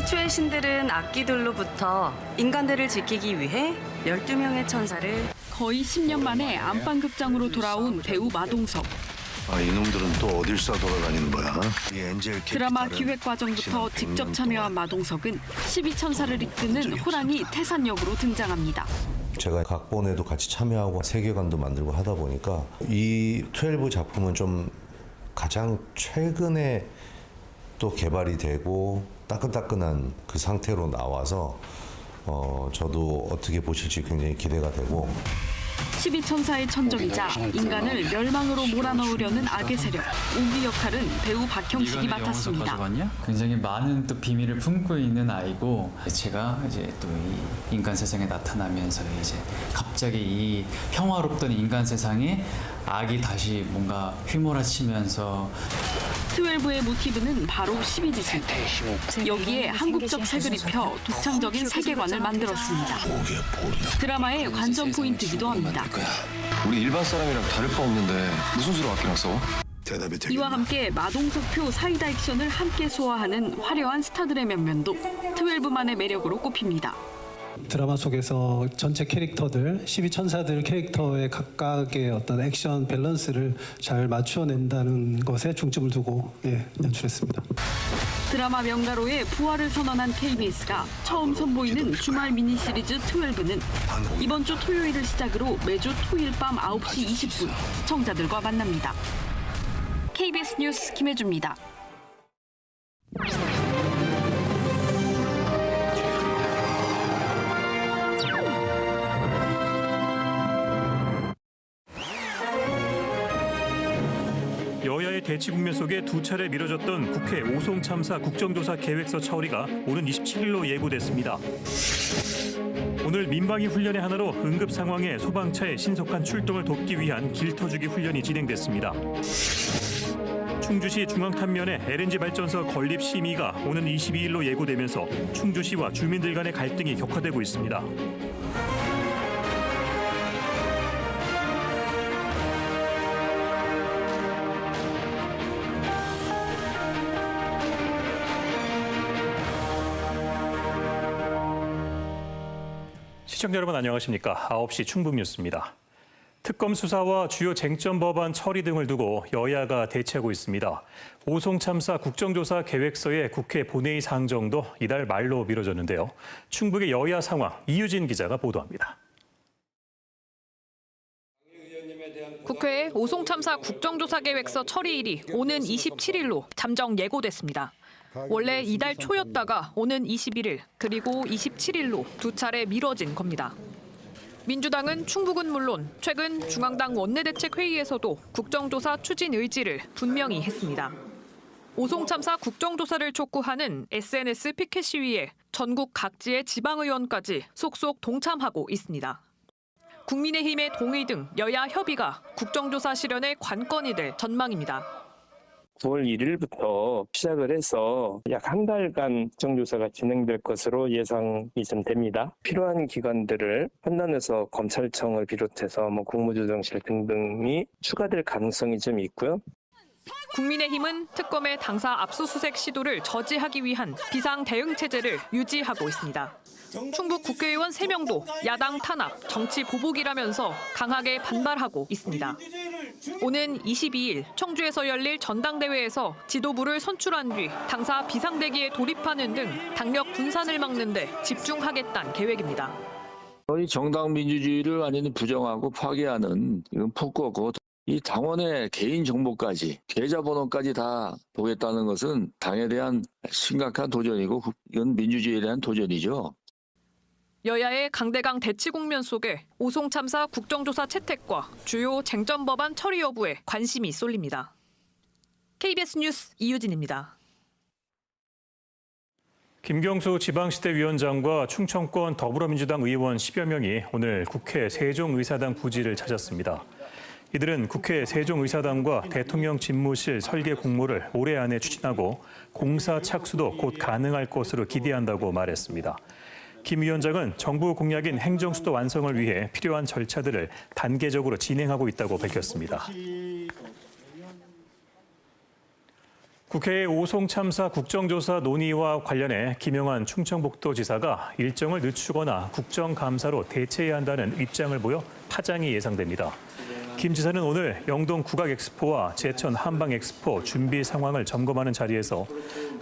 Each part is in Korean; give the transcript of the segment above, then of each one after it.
최초의 신들은 악기들로부터 인간들을 지키기 위해 12명의 천사를 거의 10년 만에 안방극장으로 돌아온 배우 마동석. 아, 이놈들은 또 어딜 쏴 돌아다니는 거야? 이 엔젤 드라마 기획 과정부터 직접 100년 참여한 마동석은 12천사를 이끄는 호랑이 태산 역으로 등장합니다. 제가 각본에도 같이 참여하고 세계관도 만들고 하다 보니까 이 12 작품은 좀 가장 최근에 또 개발이 되고 따끈따끈한 그 상태로 나와서 어, 저도 어떻게 보실지 굉장히 기대가 되고 12천사의 천적이자 인간을 멸망으로 몰아넣으려는 악의 세력 오기 역할은 배우 박형식이 맡았습니다. 굉장히 많은 또 비밀을 품고 있는 아이고 제가 이제 또이 인간 세상에 나타나면서 이제 갑자기 이 평화롭던 인간 세상에 악이 다시 뭔가 휘몰아치면서 12의 모티브는 바로 12지신. 여기에 한국적 색을 입혀 독창적인 세계관을 만들었습니다. 드라마의 관전 포인트이기도 합니다. 우리 일반 사람이랑 다를 바 없는데 무슨 수로 아껴놨어? 대답이 되겠나? 이와 함께 마동석표 사이다 액션을 함께 소화하는 화려한 스타들의 면면도 12만의 매력으로 꼽힙니다. 드라마 속에서 전체 캐릭터들 12천사들 캐릭터의 각각의 어떤 액션 밸런스를 잘 맞춰낸다는 것에 중점을 두고 예, 연출했습니다. 드라마 명가로의 부활을 선언한 KBS가 처음 선보이는 주말 미니 시리즈 12는 이번 주 토요일을 시작으로 매주 토요일 밤 9시 20분 시청자들과 만납니다. KBS 뉴스 김혜주입니다. 대치 국면 속에 두 차례 미뤄졌던 국회 오송 참사 국정조사 계획서 처리가 오는 27일로 예고됐습니다. 오늘 민방위 훈련의 하나로 응급 상황에 소방차의 신속한 출동을 돕기 위한 길터주기 훈련이 진행됐습니다. 충주시 중앙탄면의 LNG 발전소 건립 심의가 오는 22일로 예고되면서 충주시와 주민들 간의 갈등이 격화되고 있습니다. 시청자 여러분 안녕하십니까? 9시 충북 뉴스입니다. 특검 수사와 주요 쟁점 법안 처리 등을 두고 여야가 대치하고 있습니다. 오송 참사 국정조사 계획서의 국회 본회의 상정도 이달 말로 미뤄졌는데요. 충북의 여야 상황 이유진 기자가 보도합니다. 국회의 오송 참사 국정조사 계획서 처리일이 오는 27일로 잠정 예고됐습니다. 원래 이달 초였다가 오는 21일 그리고 27일로 두 차례 미뤄진 겁니다. 민주당은 충북은 물론 최근 중앙당 원내대책회의에서도 국정조사 추진 의지를 분명히 했습니다. 오송 참사 국정조사를 촉구하는 SNS 피켓 시위에 전국 각지의 지방의원까지 속속 동참하고 있습니다. 국민의힘의 동의 등 여야 협의가 국정조사 실현의 관건이 될 전망입니다. 9월 1일부터 시작을 해서 약 한 달간 국정조사가 진행될 것으로 예상이 좀 됩니다. 필요한 기관들을 판단해서 검찰청을 비롯해서 뭐 국무조정실 등등이 추가될 가능성이 좀 있고요. 국민의힘은 특검의 당사 압수수색 시도를 저지하기 위한 비상 대응 체제를 유지하고 있습니다. 충북 국회의원 3명도 야당 탄압, 정치 보복이라면서 강하게 반발하고 있습니다. 오는 22일 청주에서 열릴 전당대회에서 지도부를 선출한 뒤 당사 비상대기에 돌입하는 등 당력 분산을 막는 데 집중하겠다는 계획입니다. 이 정당 민주주의를 완전히 부정하고 파괴하는 이건 폭거고 이 당원의 개인 정보까지 계좌번호까지 다 보겠다는 것은 당에 대한 심각한 도전이고 이건 민주주의에 대한 도전이죠. 여야의 강대강 대치 국면 속에 오송 참사 국정조사 채택과 주요 쟁점 법안 처리 여부에 관심이 쏠립니다. KBS 뉴스 이유진입니다. 김경수 지방시대 위원장과 충청권 더불어민주당 의원 10여 명이 오늘 국회 세종의사당 부지를 찾았습니다. 이들은 국회 세종의사당과 대통령 집무실 설계 공모를 올해 안에 추진하고 공사 착수도 곧 가능할 것으로 기대한다고 말했습니다. 김 위원장은 정부 공약인 행정수도 완성을 위해 필요한 절차들을 단계적으로 진행하고 있다고 밝혔습니다. 국회의 오송 참사 국정조사 논의와 관련해 김영환 충청북도지사가 일정을 늦추거나 국정감사로 대체해야 한다는 입장을 보여 파장이 예상됩니다. 김 지사는 오늘 영동 국악엑스포와 제천 한방엑스포 준비 상황을 점검하는 자리에서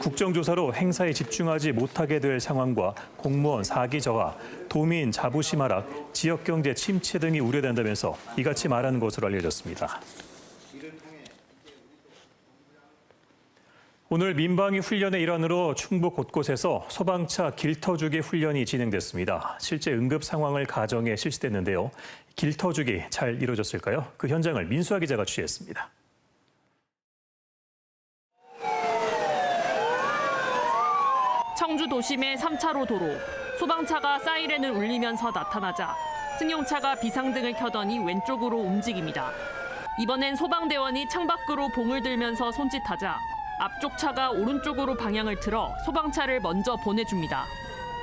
국정조사로 행사에 집중하지 못하게 될 상황과 공무원 사기 저하, 도민 자부심 하락, 지역경제 침체 등이 우려된다면서 이같이 말하는 것으로 알려졌습니다. 오늘 민방위 훈련의 일환으로 충북 곳곳에서 소방차 길터주기 훈련이 진행됐습니다. 실제 응급 상황을 가정해 실시됐는데요. 길터주기 잘 이루어졌을까요? 그 현장을 민수아 기자가 취재했습니다. 청주 도심의 3차로 도로. 소방차가 사이렌을 울리면서 나타나자 승용차가 비상등을 켜더니 왼쪽으로 움직입니다. 이번엔 소방대원이 창밖으로 봉을 들면서 손짓하자 앞쪽 차가 오른쪽으로 방향을 틀어 소방차를 먼저 보내줍니다.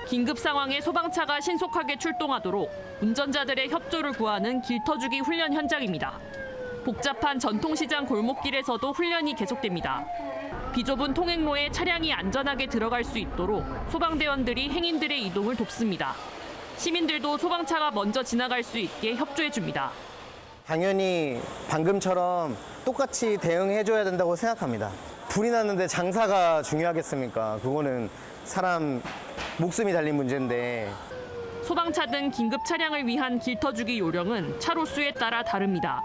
긴급 상황에 소방차가 신속하게 출동하도록 운전자들의 협조를 구하는 길터주기 훈련 현장입니다. 복잡한 전통시장 골목길에서도 훈련이 계속됩니다. 비좁은 통행로에 차량이 안전하게 들어갈 수 있도록 소방대원들이 행인들의 이동을 돕습니다. 시민들도 소방차가 먼저 지나갈 수 있게 협조해 줍니다. 당연히 방금처럼 똑같이 대응해줘야 된다고 생각합니다. 불이 났는데 장사가 중요하겠습니까? 그거는 사람 목숨이 달린 문제인데 소방차 등 긴급 차량을 위한 길터주기 요령은 차로 수에 따라 다릅니다.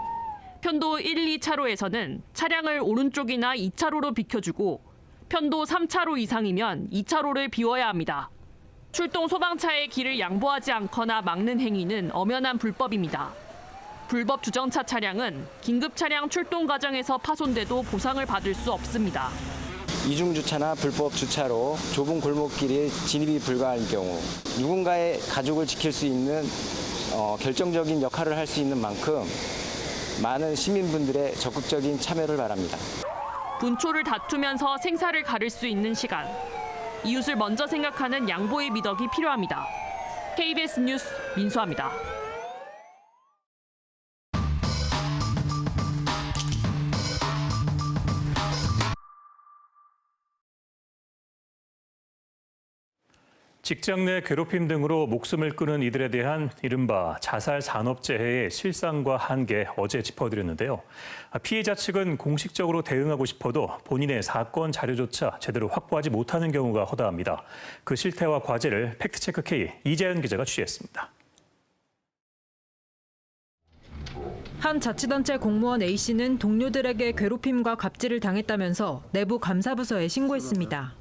편도 1, 2차로에서는 차량을 오른쪽이나 2차로로 비켜주고 편도 3차로 이상이면 2차로를 비워야 합니다. 출동 소방차의 길을 양보하지 않거나 막는 행위는 엄연한 불법입니다. 불법 주정차 차량은 긴급 차량 출동 과정에서 파손돼도 보상을 받을 수 없습니다. 이중 주차나 불법 주차로 좁은 골목길에 진입이 불가한 경우 누군가의 가족을 지킬 수 있는 어, 결정적인 역할을 할 수 있는 만큼 많은 시민분들의 적극적인 참여를 바랍니다. 분초를 다투면서 생사를 가를 수 있는 시간. 이웃을 먼저 생각하는 양보의 미덕이 필요합니다. KBS 뉴스 민수아입니다. 직장 내 괴롭힘 등으로 목숨을 끊은 이들에 대한 이른바 자살 산업재해의 실상과 한계 어제 짚어드렸는데요. 피해자 측은 공식적으로 대응하고 싶어도 본인의 사건 자료조차 제대로 확보하지 못하는 경우가 허다합니다. 그 실태와 과제를 팩트체크 K 이재현 기자가 취재했습니다. 한 자치단체 공무원 A씨는 동료들에게 괴롭힘과 갑질을 당했다면서 내부 감사부서에 신고했습니다.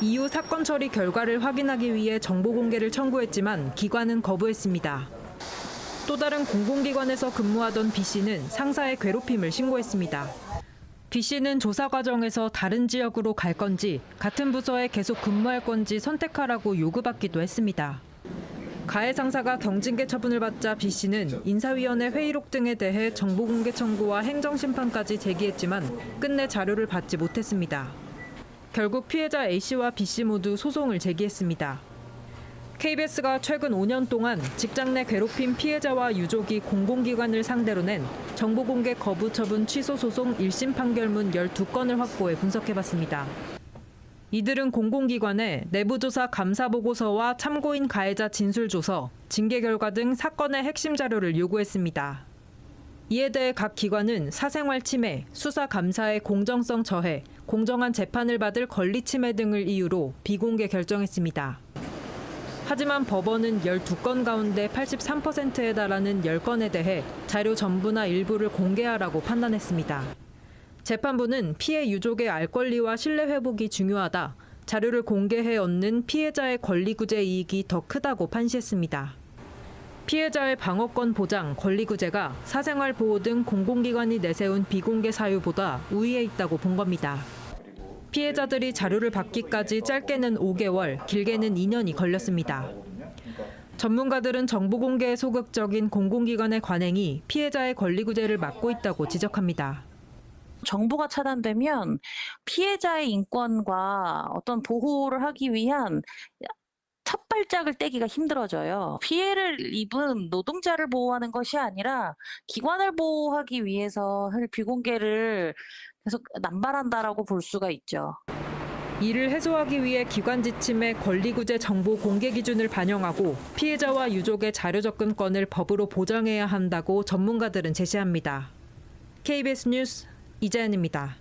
이후 사건 처리 결과를 확인하기 위해 정보 공개를 청구했지만 기관은 거부했습니다. 또 다른 공공기관에서 근무하던 B씨는 상사의 괴롭힘을 신고했습니다. B씨는 조사 과정에서 다른 지역으로 갈 건지 같은 부서에 계속 근무할 건지 선택하라고 요구받기도 했습니다. 가해 상사가 경징계 처분을 받자 B씨는 인사위원회 회의록 등에 대해 정보공개 청구와 행정심판까지 제기했지만 끝내 자료를 받지 못했습니다. 결국 피해자 A씨와 B씨 모두 소송을 제기했습니다. KBS가 최근 5년 동안 직장 내 괴롭힘 피해자와 유족이 공공기관을 상대로 낸 정보 공개 거부 처분 취소 소송 1심 판결문 12건을 확보해 분석해봤습니다. 이들은 공공기관에 내부조사 감사보고서와 참고인 가해자 진술조서, 징계 결과 등 사건의 핵심 자료를 요구했습니다. 이에 대해 각 기관은 사생활 침해, 수사 감사의 공정성 저해, 공정한 재판을 받을 권리 침해 등을 이유로 비공개 결정했습니다. 하지만 법원은 12건 가운데 83%에 달하는 10건에 대해 자료 전부나 일부를 공개하라고 판단했습니다. 재판부는 피해 유족의 알 권리와 신뢰 회복이 중요하다. 자료를 공개해 얻는 피해자의 권리 구제 이익이 더 크다고 판시했습니다. 피해자의 방어권 보장, 권리 구제가 사생활 보호 등 공공기관이 내세운 비공개 사유보다 우위에 있다고 본 겁니다. 피해자들이 자료를 받기까지 짧게는 5개월, 길게는 2년이 걸렸습니다. 전문가들은 정보 공개에 소극적인 공공기관의 관행이 피해자의 권리 구제를 막고 있다고 지적합니다. 정보가 차단되면 피해자의 인권과 어떤 보호를 하기 위한 첫 발짝을 떼기가 힘들어져요. 피해를 입은 노동자를 보호하는 것이 아니라 기관을 보호하기 위해서 비공개를 계속 남발한다라고 볼 수가 있죠. 이를 해소하기 위해 기관 지침에 권리구제 정보 공개 기준을 반영하고 피해자와 유족의 자료 접근권을 법으로 보장해야 한다고 전문가들은 제시합니다. KBS 뉴스 이재은입니다.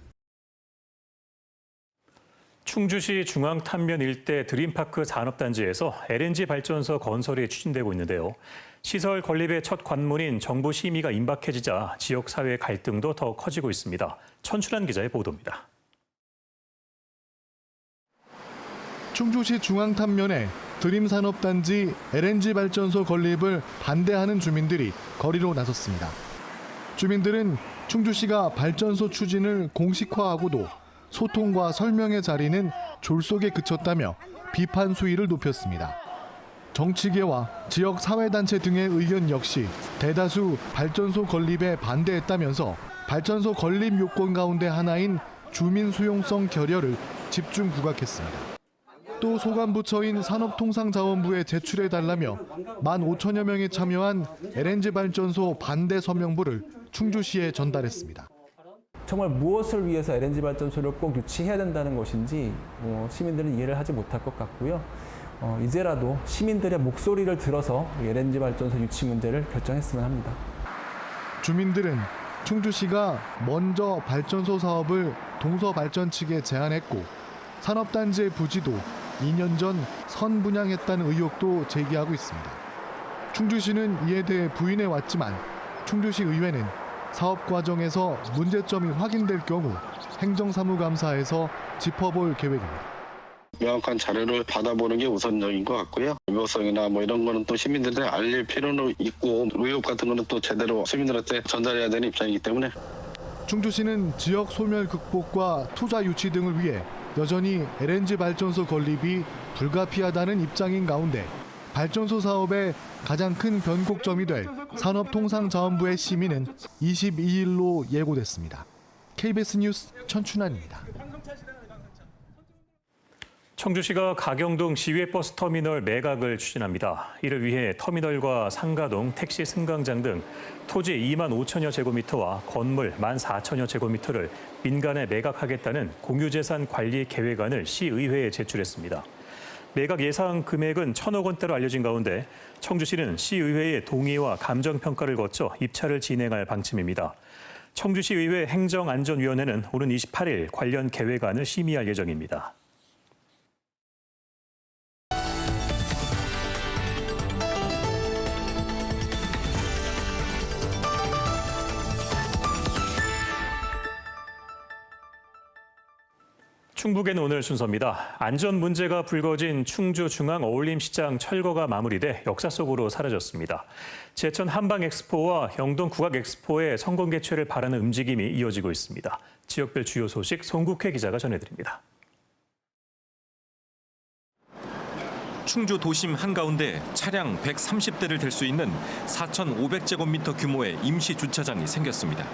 충주시 중앙탄면 일대 드림파크 산업단지에서 LNG 발전소 건설이 추진되고 있는데요. 시설 건립의 첫 관문인 정부 심의가 임박해지자 지역 사회 갈등도 더 커지고 있습니다. 천춘환 기자의 보도입니다. 충주시 중앙탄면에 드림산업단지 LNG 발전소 건립을 반대하는 주민들이 거리로 나섰습니다. 주민들은 충주시가 발전소 추진을 공식화하고도 소통과 설명의 자리는 졸속에 그쳤다며 비판 수위를 높였습니다. 정치계와 지역 사회단체 등의 의견 역시 대다수 발전소 건립에 반대했다면서 발전소 건립 요건 가운데 하나인 주민 수용성 결여를 집중 부각했습니다. 또 소관부처인 산업통상자원부에 제출해 달라며 15,000여 명이 참여한 LNG 발전소 반대 서명부를 충주시에 전달했습니다. 정말 무엇을 위해서 LNG 발전소를 꼭 유치해야 된다는 것인지 어, 시민들은 이해를 하지 못할 것 같고요. 어, 이제라도 시민들의 목소리를 들어서 이 LNG 발전소 유치 문제를 결정했으면 합니다. 주민들은 충주시가 먼저 발전소 사업을 동서발전 측에 제안했고 산업단지의 부지도 2년 전 선분양했다는 의혹도 제기하고 있습니다. 충주시는 이에 대해 부인해 왔지만 충주시 의회는 사업 과정에서 문제점이 확인될 경우 행정사무감사에서 짚어볼 계획입니다. 명확한 자료를 받아보는 게 우선적인 것 같고요. 유효성이나 뭐 이런 거는 또 시민들한테 알릴 필요는 있고 의혹 같은 거는 또 제대로 시민들한테 전달해야 되는 입장이기 때문에 충주시는 지역 소멸 극복과 투자 유치 등을 위해 여전히 LNG 발전소 건립이 불가피하다는 입장인 가운데 발전소 사업의 가장 큰 변곡점이 될 산업통상자원부의 심의는 22일로 예고됐습니다. KBS 뉴스 천춘환입니다. 청주시가 가경동 시외버스 터미널 매각을 추진합니다. 이를 위해 터미널과 상가동, 택시 승강장 등 토지 2만 5천여 제곱미터와 건물 1만 4천여 제곱미터를 민간에 매각하겠다는 공유재산 관리 계획안을 시의회에 제출했습니다. 매각 예상 금액은 천억 원대로 알려진 가운데 청주시는 시의회의 동의와 감정평가를 거쳐 입찰을 진행할 방침입니다. 청주시의회 행정안전위원회는 오는 28일 관련 계획안을 심의할 예정입니다. 충북에는 오늘 순서입니다. 안전 문제가 불거진 충주 중앙 어울림시장 철거가 마무리돼 역사 속으로 사라졌습니다. 제천 한방 엑스포와 영동 국악 엑스포의 성공 개최를 바라는 움직임이 이어지고 있습니다. 지역별 주요 소식 송국회 기자가 전해드립니다. 충주 도심 한가운데 차량 130대를 댈 수 있는 4,500제곱미터 규모의 임시 주차장이 생겼습니다.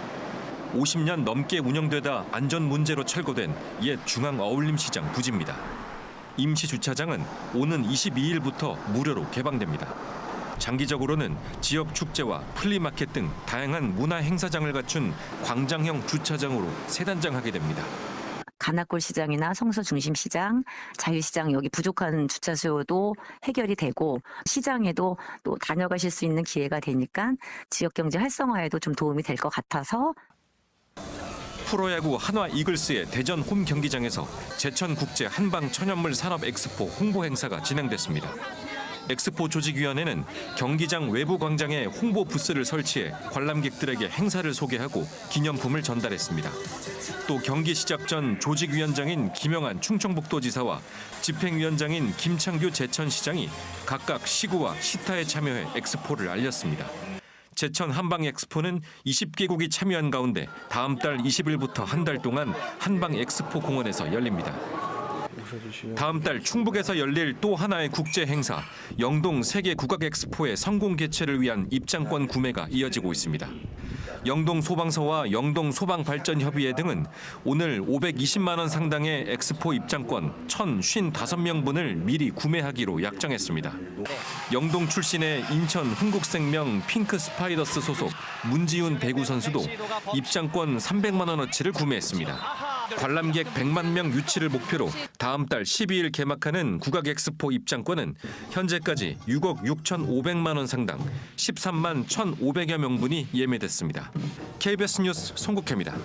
50년 넘게 운영되다 안전 문제로 철거된 옛 중앙 어울림시장 부지입니다. 임시 주차장은 오는 22일부터 무료로 개방됩니다. 장기적으로는 지역 축제와 플리마켓 등 다양한 문화 행사장을 갖춘 광장형 주차장으로 세단장하게 됩니다. 가나골 시장이나 성서 중심 시장, 자유시장 여기 부족한 주차 수요도 해결이 되고 시장에도 또 다녀가실 수 있는 기회가 되니까 지역 경제 활성화에도 좀 도움이 될 것 같아서 프로야구 한화 이글스의 대전 홈 경기장에서 제천국제 한방 천연물 산업 엑스포 홍보 행사가 진행됐습니다. 엑스포 조직위원회는 경기장 외부 광장에 홍보 부스를 설치해 관람객들에게 행사를 소개하고 기념품을 전달했습니다. 또 경기 시작 전 조직위원장인 김영한 충청북도지사와 집행위원장인 김창규 제천시장이 각각 시구와 시타에 참여해 엑스포를 알렸습니다. 제천 한방 엑스포는 20개국이 참여한 가운데 다음 달 20일부터 한 달 동안 한방 엑스포 공원에서 열립니다. 다음 달 충북에서 열릴 또 하나의 국제 행사 영동 세계 국악 엑스포의 성공 개최를 위한 입장권 구매가 이어지고 있습니다. 영동 소방서와 영동 소방발전협의회 등은 오늘 520만 원 상당의 엑스포 입장권 1,055명분을 미리 구매하기로 약정했습니다. 영동 출신의 인천 흥국생명 핑크 스파이더스 소속 문지훈 배구 선수도 입장권 300만 원어치를 구매했습니다. 관람객 100만 명 유치를 목표로 다음 달 12일 개막하는 국악 엑스포 입장권은 현재까지 6억 6,500만 원 상당 13만 1,500여 명분이 예매됐습니다. KBS 뉴스 송국혜입니다.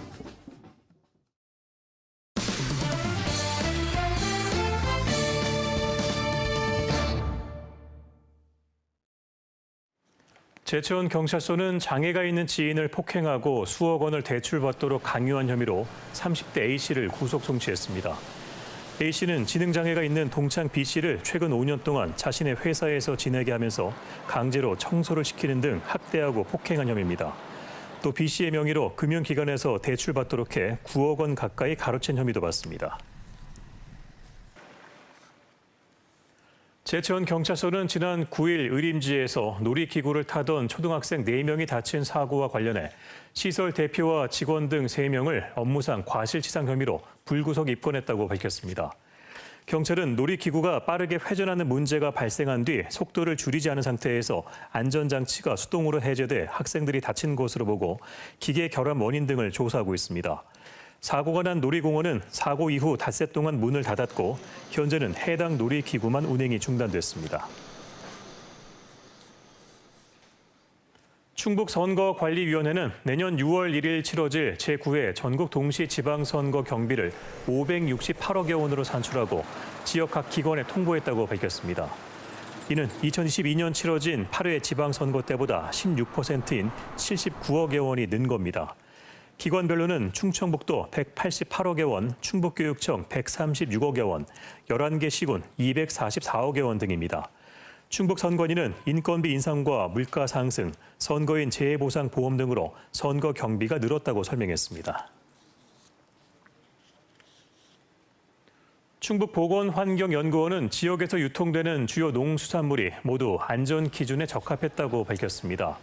제천 경찰서는 장애가 있는 지인을 폭행하고 수억 원을 대출받도록 강요한 혐의로 30대 A씨를 구속 송치했습니다. A씨는 지능장애가 있는 동창 B씨를 최근 5년 동안 자신의 회사에서 지내게 하면서 강제로 청소를 시키는 등 학대하고 폭행한 혐의입니다. 또 B씨의 명의로 금융기관에서 대출받도록 해 9억 원 가까이 가로챈 혐의도 받습니다. 제천 경찰서는 지난 9일 의림지에서 놀이기구를 타던 초등학생 4명이 다친 사고와 관련해 시설 대표와 직원 등 3명을 업무상 과실치상 혐의로 불구속 입건했다고 밝혔습니다. 경찰은 놀이기구가 빠르게 회전하는 문제가 발생한 뒤 속도를 줄이지 않은 상태에서 안전장치가 수동으로 해제돼 학생들이 다친 것으로 보고 기계 결함 원인 등을 조사하고 있습니다. 사고가 난 놀이공원은 사고 이후 닷새 동안 문을 닫았고 현재는 해당 놀이기구만 운행이 중단됐습니다. 충북선거관리위원회는 내년 6월 1일 치러질 제9회 전국 동시 지방선거 경비를 568억여 원으로 산출하고 지역 각 기관에 통보했다고 밝혔습니다. 이는 2022년 치러진 8회 지방선거 때보다 16%인 79억여 원이 는 겁니다. 기관별로는 충청북도 188억여 원, 충북교육청 136억여 원, 11개 시군 244억여 원 등입니다. 충북 선관위는 인건비 인상과 물가 상승, 선거인 재해보상 보험 등으로 선거 경비가 늘었다고 설명했습니다. 충북 보건환경연구원은 지역에서 유통되는 주요 농수산물이 모두 안전 기준에 적합했다고 밝혔습니다.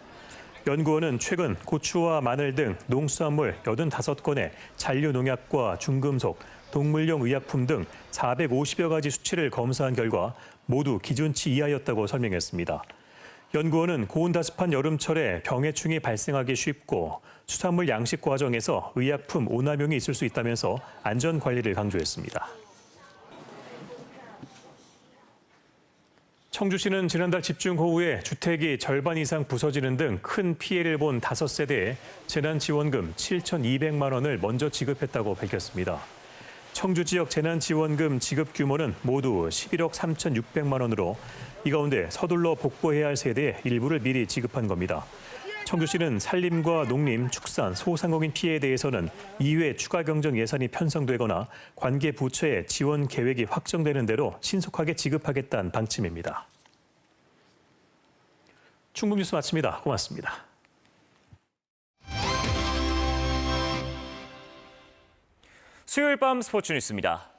연구원은 최근 고추와 마늘 등 농수산물 85건의 잔류 농약과 중금속, 동물용 의약품 등 450여 가지 수치를 검사한 결과 모두 기준치 이하였다고 설명했습니다. 연구원은 고온다습한 여름철에 병해충이 발생하기 쉽고 수산물 양식 과정에서 의약품 오남용이 있을 수 있다면서 안전 관리를 강조했습니다. 청주시는 지난달 집중호우에 주택이 절반 이상 부서지는 등 큰 피해를 본 다섯 세대에 재난지원금 7,200만 원을 먼저 지급했다고 밝혔습니다. 청주 지역 재난지원금 지급 규모는 모두 11억 3,600만 원으로 이 가운데 서둘러 복구해야 할 세대에 일부를 미리 지급한 겁니다. 청주시는 산림과 농림, 축산, 소상공인 피해에 대해서는 이후에 추가 경정 예산이 편성되거나 관계 부처의 지원 계획이 확정되는 대로 신속하게 지급하겠다는 방침입니다. 충북 뉴스 마칩니다. 고맙습니다. 수요일 밤 스포츠 뉴스입니다.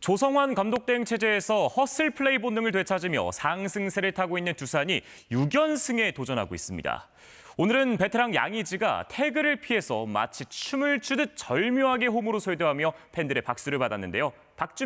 조성환 감독 대행 체제에서 허슬 플레이 본능을 되찾으며 상승세를 타고 있는 두산이 6연승에 도전하고 있습니다. 오늘은 베테랑 양의지가 태그를 피해서 마치 춤을 추듯 절묘하게 홈으로 소유하며 팬들의 박수를 받았는데요. 박준